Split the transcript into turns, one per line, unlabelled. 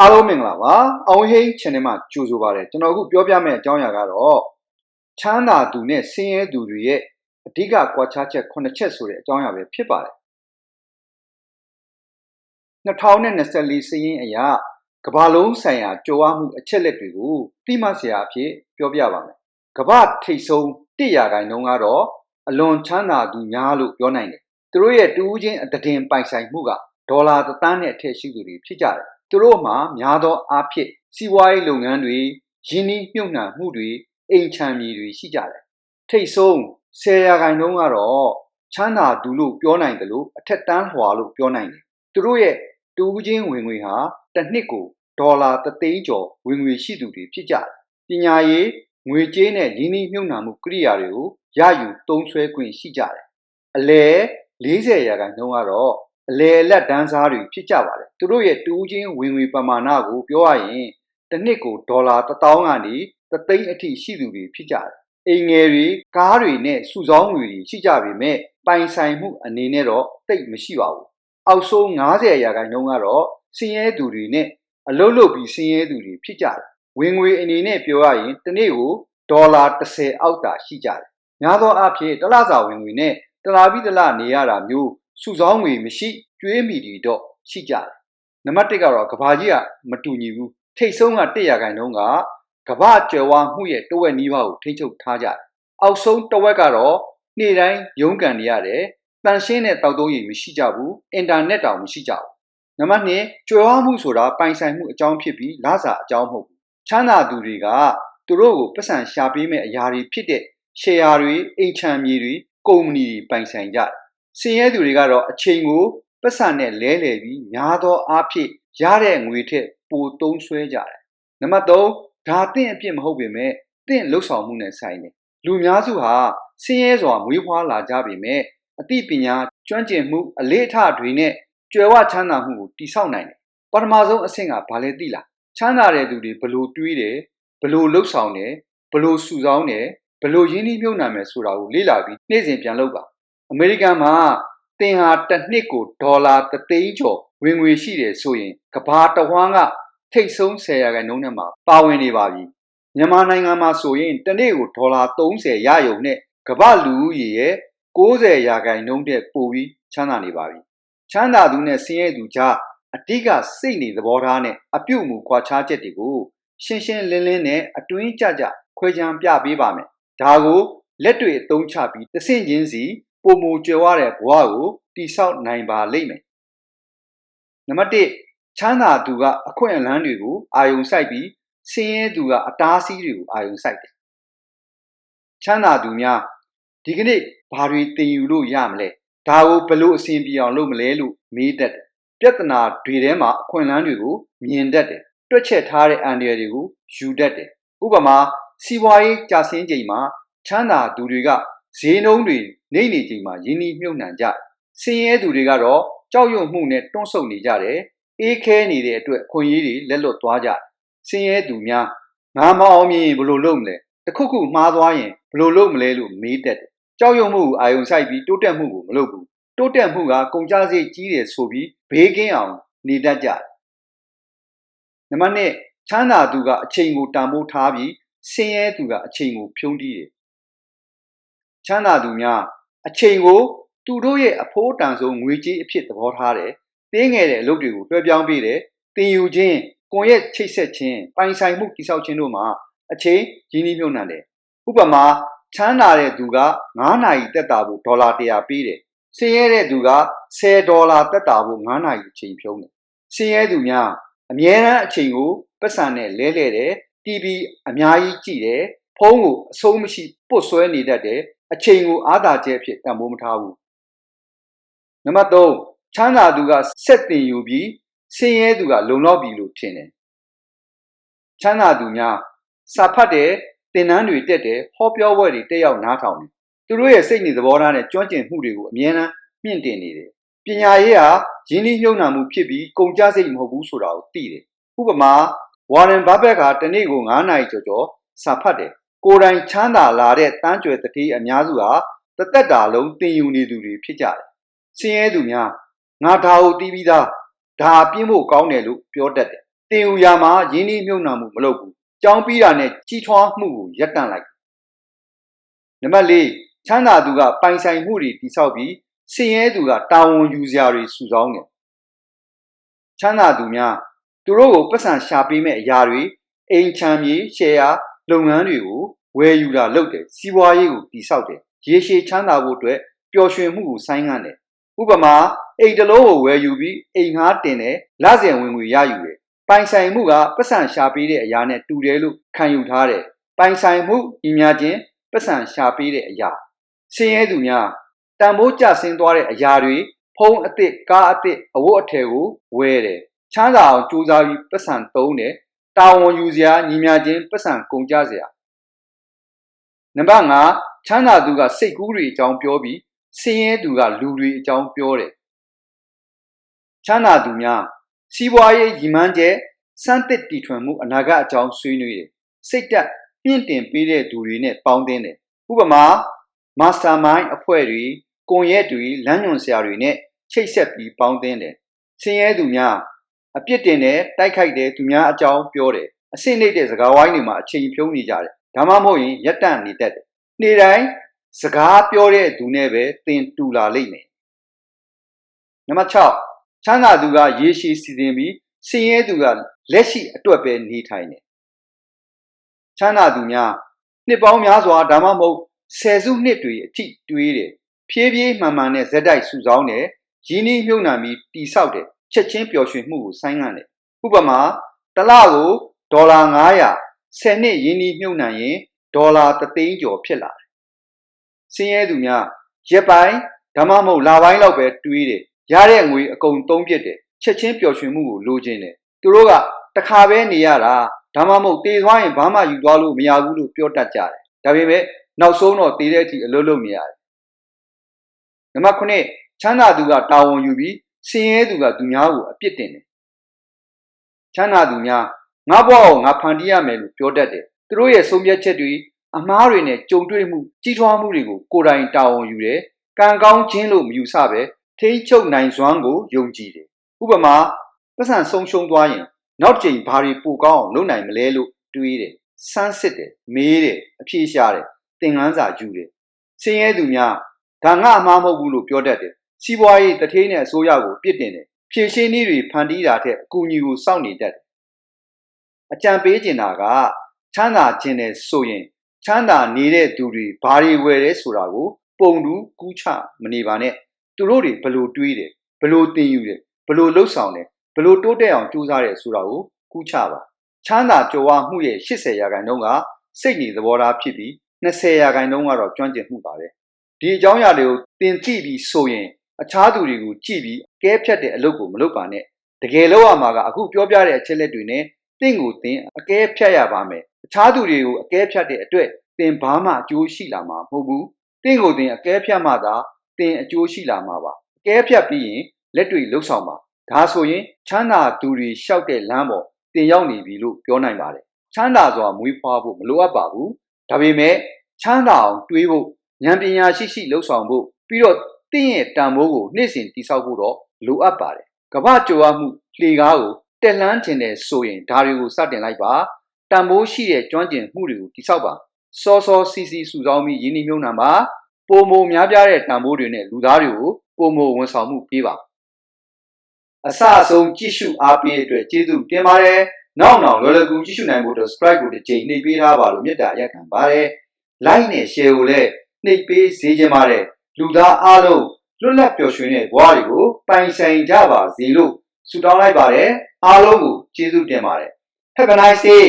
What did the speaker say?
အားလုံးမင်္ဂလာပါအောင်ဟိန်း channel မှာကြိုဆိုပါရစေကျွန်တော်အခုပြောပြမယ့်အကြောင်းအရာကတော့ချမ်းသာသူနဲ့ဆင်းရဲသူတွေရဲ့အဓိကကွာခြားချက်9ချက်ဆိုတဲ့အကြောင်းအရာပဲဖြစ်ပါတယ်2024စည်ရင်အရာကမ္ဘာလုံးဆိုင်ရာကြိုးဝမှုအချက်လက်တွေကိုတိမဆရာအဖြစ်ပြောပြပါမယ်ကမ္ဘာထိပ်ဆုံး100ရာခိုင်နှုန်းကတော့အလွန်ချမ်းသာသူများလို့ပြောနိုင်တယ်သူတို့ရဲ့တူးချင်းအတည်ပိုင်ဆိုင်မှုကဒေါ်လာသန်းနဲ့အထက်ရှိသူတွေဖြစ်ကြတယ် သူတို့မှာများသောအားဖြင့်စီးပွားရေးလုပ်ငန်းတွေရင်းနှီးမြှုပ်နှံမှုတွေအိမ်ချမ်းမြေတွေရှိကြတယ်ထိတ်ဆုံး10ရာခိုင်နှုန်းကတော့ချမ်းသာသူလို့ပြောနိုင်တယ်လို့အထက်တန်းဟွာလို့ပြောနိုင်တယ်သူတို့ရဲ့တူးချင်းဝင်ငွေဟာတစ်နှစ်ကိုဒေါ်လာသသိန်းကျော်ဝင်ငွေရှိသူတွေဖြစ်ကြတယ်ပညာရေးငွေကြေးနဲ့ရင်းနှီးမြှုပ်နှံမှုကိရိယာတွေကိုရယူသုံးစွဲခွင့်ရှိကြတယ်အလဲ40ရာခိုင်နှုန်းကတော့ အလေအလတ်တန်းစားတွေဖြစ်ကြပါတယ်သူတို့ရဲ့တူးချင်းဝင်ငွေပမာဏကိုပြောရရင်တစ်နှစ်ကိုဒေါ်လာ1000ကနေ3သိန်းအထိရှိသူတွေဖြစ်ကြတယ်အိမ်ငယ်တွေကားတွေနဲ့စုဆောင်းငွေတွေရှိကြပေမဲ့ပိုင်ဆိုင်မှုအနေနဲ့တော့တိတ်မရှိပါဘူးအောက်ဆုံး90ရာခိုင်နှုန်းကတော့စင်းရဲသူတွေနဲ့အလုတ်လုတ်ပြီးစင်းရဲသူတွေဖြစ်ကြတယ်ဝင်ငွေအနေနဲ့ပြောရရင်တစ်နေ့ကိုဒေါ်လာ30အောက်တာရှိကြတယ်များသောအားဖြင့်တစ်လစာဝင်ငွေနဲ့တလားပြီးတလားနေရတာမျိုး စုဆောင်းငွေမရှိကျွေးမိတွေတော့ရှိကြတယ်နံပါတ်1ကတော့ကဘာကြီးကမတူညီဘူးထိတ်ဆုံးက100ရာခိုင်နှုန်းကကဘာကျွယ်ဝမှုရဲ့တဝက်နီးပါးကိုထိချုပ်ထားကြတယ်အောက်ဆုံးတဝက်ကတော့နေ့တိုင်းရုန်းကန်နေရတယ်တန်ရှင်းတဲ့တောက်သုံးရည်မရှိကြဘူးအင်တာနက်တောင်မရှိကြဘူးနံပါတ်2ကျွယ်ဝမှုဆိုတာပိုင်ဆိုင်မှုအကြောင်းဖြစ်ပြီးလစာအကြောင်းမဟုတ်ဘူးချမ်းသာသူတွေကသူတို့ကိုပတ်စံရှာပေးမဲ့အရာတွေဖြစ်တဲ့ share တွေအိမ်ချမ်းမြေတွေကုမ္ပဏီတွေပိုင်ဆိုင်ကြတယ် ဆင်းရဲသူတွေကတော့အချိန်ကိုပတ်စံနဲ့လဲလှယ်ပြီးများသောအားဖြင့်ရတဲ့ငွေထက်ပိုသုံးဆွဲကြတယ်။နံပါတ်3ဒါတင့်အပြစ်မဟုတ်ပေမဲ့တင့်လှုပ်ဆောင်မှုနဲ့ဆိုင်တယ်။လူများစုဟာဆင်းရဲစွာမွေးဖွားလာကြပေမဲ့အသိပညာကျွမ်းကျင်မှုအလေးအထတွေနဲ့ကြွယ်ဝချမ်းသာမှုကိုတိဆောက်နိုင်တယ်။ပထမဆုံးအဆင့်ကဘာလဲသိလား။ချမ်းသာတဲ့သူတွေဘလို့တွေးတယ်ဘလို့လှုပ်ဆောင်တယ်ဘလို့စုဆောင်းတယ်ဘလို့ရင်းနှီးမြှုပ်နှံမယ်ဆိုတာကိုလေ့လာပြီးနေ့စဉ်ပြန်လုပ်ပါ။ အမေရိကန်မှာသင်ဟာတစ်နှစ်ကိုဒေါ်လာ3သိန်းကျော်ဝင်ငွေရှိတယ်ဆိုရင်ကဘာတဝန်းကထိတ်ဆုံး10ရာခိုင်နှုန်းနဲ့မှာပါဝင်နေပါပြီမြန်မာနိုင်ငံမှာဆိုရင်တစ်နေ့ကိုဒေါ်လာ30ရယုံနဲ့ကမ္ဘာလူဦးရေရဲ့60ရာခိုင်နှုန်းတဲ့ပိုပြီးချမ်းသာနေပါပြီချမ်းသာသူနဲ့ဆင်းရဲသူကြားအတိကစိတ်နေသဘောထားနဲ့အပြုတ်မူကွာခြားချက်တွေကိုရှင်းရှင်းလင်းလင်းနဲ့အတွင်းကြကြခွဲခြားပြပေးပါမယ်ဒါကိုလက်တွေအသုံးချပြီးတဆင့်ချင်းစီ ပုံမူကြွယ်ဝတဲ့ဘဝကိုတိဆောက်နိုင်ပါလိမ့်မယ်နံပါတ်1ချမ်းသာသူကအခွင့်အလမ်းတွေကိုအာယုံစိုက်ပြီးဆင်းရဲသူကအတားအဆီးတွေကိုအာယုံစိုက်တယ်ချမ်းသာသူများဒီကနေ့ဘာတွေသင်ယူလို့ရမလဲဒါကိုဘယ်လိုအဆင်ပြေအောင်လုပ်မလဲလို့မေးတတ်တယ်ပြဿနာတွေထဲမှာအခွင့်အလမ်းတွေကိုမြင်တတ်တယ်တွက်ချက်ထားတဲ့အန်ဒီရတွေကိုယူတတ်တယ်ဥပမာစီးပွားရေးကြာဆင်းချိန်မှာချမ်းသာသူတွေက ဈေးနှုန်းတွေနှိမ့်နေချိန်မှာယင်းနှီးမြှုပ်နှံကြဆင်းရဲသူတွေကတော့ကြောက်ရွံ့မှုနဲ့တွန့်ဆုတ်နေကြတယ်အေးခဲနေတဲ့အတွက်ခွန်ကြီးတွေလက်လွတ်သွားကြဆင်းရဲသူများငါမအောင်မြင်ဘယ်လိုလုပ်မလဲတခုခုမှားသွားရင်ဘယ်လိုလုပ်မလဲလို့မေးတတ်တယ်ကြောက်ရွံ့မှုကိုအာယုံဆိုင်ပြီးတိုးတက်မှုကိုမလုပ်ဘူးတိုးတက်မှုကကုန်ကျစရိတ်ကြီးတယ်ဆိုပြီးဘေးကင်းအောင်နေတတ်ကြတယ်နံပါတ်1ချမ်းသာသူကအချိန်ကိုတန်ဖိုးထားပြီးဆင်းရဲသူကအချိန်ကိုဖြုံးတီးတယ် ချမ်းသာသူများအချိန်ကိုသူတို့ရဲ့အဖိုးတန်ဆုံးငွေကြေးအဖြစ်သဘောထားတယ်။တင်းငယ်တဲ့အလုပ်တွေကိုတွဲပြောင်းပေးတယ်။တင်ယူခြင်း၊ကွန်ရက်ချိတ်ဆက်ခြင်း၊ပိုင်ဆိုင်မှုတိစောက်ခြင်းတို့မှာအချိန်ရင်းနှီးမြှုပ်နှံတယ်။ဥပမာချမ်းသာတဲ့သူက9နာရီတက်တာဖို့ဒေါ်လာ100ပေးတယ်။ဆင်းရဲတဲ့သူက10ဒေါ်လာတက်တာဖို့9နာရီအချိန်ဖြုံးတယ်။ဆင်းရဲသူများအမြဲတမ်းအချိန်ကိုပတ်စံနဲ့လဲလှဲတယ်။ TV အများကြီးကြည့်တယ်။ဖုန်းကိုအဆုံးမရှိပုတ်ဆွဲနေတတ်တယ် အချိန်ကိုအားသာချက်အဖြစ်တန်ဖိုးမထားဘူးနံပါတ်3ချမ်းသာသူကစက်တင်ယူပြီးဆင်းရဲသူကလုံလောက်ပြီလို့ထင်တယ်ချမ်းသာသူများစာဖတ်တယ်တင်နန်းတွေတက်တယ်ဟောပြောပွဲတွေတက်ရောက်နားထောင်တယ်သူတို့ရဲ့စိတ်နေသဘောထားနဲ့ကျွမ်းကျင်မှုတွေကိုအမြဲတမ်းမြင့်တင်နေတယ်ပညာရေးဟာရင်းနှီးမြှုပ်နှံမှုဖြစ်ပြီးကုန်ကျစရိတ်မဟုတ်ဘူးဆိုတာကိုသိတယ်ဥပမာဝါရန်ဘာဘက်ကတနေ့ကို9နာရီကျော်ကျော်စာဖတ်တယ် ကိုယ်တိုင်ချမ်းသာလာတဲ့တန်းကြွယ်တတိအများစုဟာတသက်တာလုံးတင်ယူနေသူတွေဖြစ်ကြတယ်။ဆင်းရဲသူများငါဒါကိုတီးပြီးသားဒါပြင်းဖို့ကောင်းတယ်လို့ပြောတတ်တယ်တင်ယူရာမှာရင်းနှီးမြုပ်နှံမှုမလုပ်ဘူးကြောင်းပြီးတာနဲ့ကြီးထွားမှုကိုရပ်တန့်လိုက်နံပါတ်၄ချမ်းသာသူကပိုင်ဆိုင်မှုတွေတိဆောက်ပြီးဆင်းရဲသူကတာဝန်ယူစရာတွေစုဆောင်းတယ်ချမ်းသာသူများသူတို့ကိုပတ်စံရှာပေးမဲ့အရာတွေအိမ်ချမ်းမြေရှယ်ယာ လုပ်ငန်းတွေကိုဝယ်ယူတာလုပ်တယ်စီးပွားရေးကိုတိဆောက်တယ်ရေရှည်ချမ်းသာဖို့အတွက်ပျော်ရွှင်မှုကိုဆိုင်းငံ့တယ်ဥပမာအိမ်တစ်လုံးကိုဝယ်ယူပြီးအိမ်ငှားတင်တယ်လစဉ်ဝင်ငွေရယူတယ်ပိုင်ဆိုင်မှုကပတ်စံရှာပေးတဲ့အရာနဲ့တူတယ်လို့ခံယူထားတယ်ပိုင်ဆိုင်မှုညီမျှခြင်းပတ်စံရှာပေးတဲ့အရာဆင်းရဲသူများတန်ဖိုးကျဆင်းသွားတဲ့အရာတွေဖုံးအစ်စ်ကားအစ်စ်အဝတ်အထည်ကိုဝယ်တယ်ချမ်းသာအောင်ကြိုးစားပြီးပတ်စံသုံးတယ် တာဝန်ယူစရာညီမျှခြင်းပတ်စံကုန်ကြစရာနံပါတ်5ချမ်းသာသူကစိတ်ကူးတွေအကြောင်းပြောပြီးဆင်းရဲသူကလူတွေအကြောင်းပြောတယ်ချမ်းသာသူများစီးပွားရေးရည်မှန်းချက်စမ်းသစ်တီထွင်မှုအနာဂတ်အကြောင်းဆွေးနွေးတယ်စိတ်တက်မြင့်တင်ပေးတဲ့သူတွေနဲ့ပေါင်းသင်းတယ်ဥပမာ mastermind အဖွဲ့တွေကွန်ရက်တွေလမ်းညွှန်ဆရာတွေနဲ့ချိတ်ဆက်ပြီးပေါင်းသင်းတယ်ဆင်းရဲသူများ အပြစ်တင်တဲ့တိုက်ခိုက်တဲ့သူများအကြောင်းပြောတယ်အဆင့်နှိမ့်တဲ့စကားဝိုင်းတွေမှာအချိန်ဖြုံးနေကြတယ်ဒါမှမဟုတ်ရင်ရက်တန့်နေတတ်တယ်နေ့တိုင်းစကားပြောတဲ့သူနဲ့ပဲသင်တူလာလိမ့်မယ်နံပါတ်6ချမ်းသာသူကရေရှည်စီစဉ်ပြီးဆင်းရဲသူကလက်ရှိအတွက်ပဲနေထိုင်တယ်ချမ်းသာသူများနှစ်ပေါင်းများစွာဒါမှမဟုတ်ဆယ်စုနှစ်တွေအထိတွေးတယ်ဖြည်းဖြည်းမှန်မှန်နဲ့ဇက်တိုက်စုဆောင်းတယ်ရင်းနှီးမြုပ်နှံပြီးတိဆောက်တယ် ချက်ချင်းပျော်ရွှင်မှုကိုဆိုင်းငံ့တယ်ဥပမာတစ်လကိုဒေါ်လာ900 10နှစ်ရင်းနှီးမြုပ်နှံရင်ဒေါ်လာ3သိန်းကျော်ဖြစ်လာတယ်ဆင်းရဲသူများရက်ပိုင်းဒါမှမဟုတ်လပိုင်းလောက်ပဲတွေးတယ်ရတဲ့ငွေအကုန်သုံးပြစ်တယ်ချက်ချင်းပျော်ရွှင်မှုကိုလိုချင်တယ်သူတို့ကတခါပဲနေရတာဒါမှမဟုတ်တည်သွားရင်ဘာမှယူသွားလို့မရဘူးလို့ပြောတတ်ကြတယ်ဒါပေမဲ့နောက်ဆုံးတော့တည်တဲ့အထိအလုပ်လုပ်နေရတယ်နံပါတ်9ချမ်းသာသူကတာဝန်ယူပြီး ဆင်းရဲသူကသူများကိုအပြစ်တင်တယ်ချမ်းသာသူများငါဘဝကိုငါဖန်တီးရမယ်လို့ပြောတတ်တယ်သူတို့ရဲ့ဆုံးဖြတ်ချက်တွေအမားတွေနဲ့ကြုံတွေ့မှုကြီးထွားမှုတွေကိုကိုယ်တိုင်တာဝန်ယူတယ်ကံကောင်းခြင်းလို့မယူဆပဲထိန်းချုပ်နိုင်စွမ်းကိုယုံကြည်တယ်ဥပမာပတ်စံဆုံးရှုံးသွားရင်နောက်တစ်ချိန်ဘာတွေပိုကောင်းအောင်လုပ်နိုင်မလဲလို့တွေးတယ်စမ်းစစ်တယ်မေးတယ်အဖြေရှာတယ်သင်ခန်းစာယူတယ်ဆင်းရဲသူများဒါငါအမှားမဟုတ်ဘူးလို့ပြောတတ်တယ် စီးပွားရေးတထေးနဲ့အစိုးရကိုပြစ်တင်တယ်ဖြည့်ရှင်းနည်းတွေဖန်တီးတာထက်အကူအညီကိုစောင့်နေတတ်တယ်အကြံပေးချင်တာကချမ်းသာခြင်းနဲ့ဆိုရင်ချမ်းသာနေတဲ့သူတွေဘာတွေဝယ်တယ်ဆိုတာကို ပုံတူးကူးချမနေပါနဲ့သူတို့တွေဘလို့တွေးတယ်ဘလို့သင်ယူတယ်ဘလို့လှုပ်ဆောင်တယ်ဘလို့တိုးတက်အောင်ကြိုးစားတယ်ဆိုတာကိုကူးချပါချမ်းသာကြွယ်ဝမှုရဲ့80ရာခိုင်နှုန်းကစိတ်နေသဘောထားဖြစ်ပြီး20ရာခိုင်နှုန်းကတော့ကျွမ်းကျင်မှုပါပဲဒီအကြောင်းအရာတွေကိုသင်သိပြီးဆိုရင် အခြားသူတွေကိုကြည့်ပြီးကဲဖြတ်တဲ့အလုပ်ကိုမလုပ်ပါနဲ့တကယ်လို့ရမှာကအခုပြောပြတဲ့အချက်လက်တွေနဲ့တင့်ကိုသင်အကဲဖြတ်ရပါမယ်အခြားသူတွေကိုအကဲဖြတ်တဲ့အတွက်သင်ဘာမှအကျိုးရှိလာမှာမဟုတ်ဘူးတင့်ကိုသင်အကဲဖြတ်မှသာသင်အကျိုးရှိလာမှာပါအကဲဖြတ်ပြီးရင်လက်တွေလှုပ်ဆောင်ပါဒါဆိုရင်ချမ်းသာသူတွေလျှောက်တဲ့လမ်းပေါ်တင်ရောက်နေပြီလို့ပြောနိုင်ပါတယ်ချမ်းသာစွာမွေးဖွားဖို့မလိုအပ်ပါဘူးဒါပေမဲ့ချမ်းသာအောင်တွေးဖို့ဉာဏ်ပညာရှိရှိလှုပ်ဆောင်ဖို့ပြီးတော့ တင့်ရဲ့တန်ဖိုးကိုနေ့စဉ်တိဆောက်ဖို့တော့လိုအပ်ပါတယ်ကမ္ဘာကြွားမှုလှေကားကိုတက်လှမ်းခြင်းတဲ့ဆိုရင်ဒါတွေကိုစတင်လိုက်ပါတန်ဖိုးရှိတဲ့ကျွမ်းကျင်မှုတွေကိုတိဆောက်ပါစောစောစီစီစုဆောင်းပြီးရင်းနှီးမြှုပ်နှံပါပုံမများပြားတဲ့တန်ဖိုးတွေနဲ့လူသားတွေကိုပုံမဝန်ဆောင်မှုပေးပါအစအဆုံးကြည့်ရှုအားပေးတဲ့အတွက်ကျေးဇူးတင်ပါတယ်နောက်နောက်လော်လကူကြည့်ရှုနိုင်ဖို့အတွက် subscribe ကိုတစ်ကြိမ်နှိပ်ပေးထားပါလို့မေတ္တာရက်ခံပါတယ် like နဲ့ share ကိုလည်းနှိပ်ပေးစေချင်ပါတယ် လူသားအားလုံးလွတ်လပ်ပျော်ရွှင်တဲ့ဘဝတွေကိုပိုင်ဆိုင်ကြပါစေလို့ဆုတောင်းလိုက်ပါတယ်အားလုံးကိုကျေးဇူးတင်ပါတယ် Have a nice day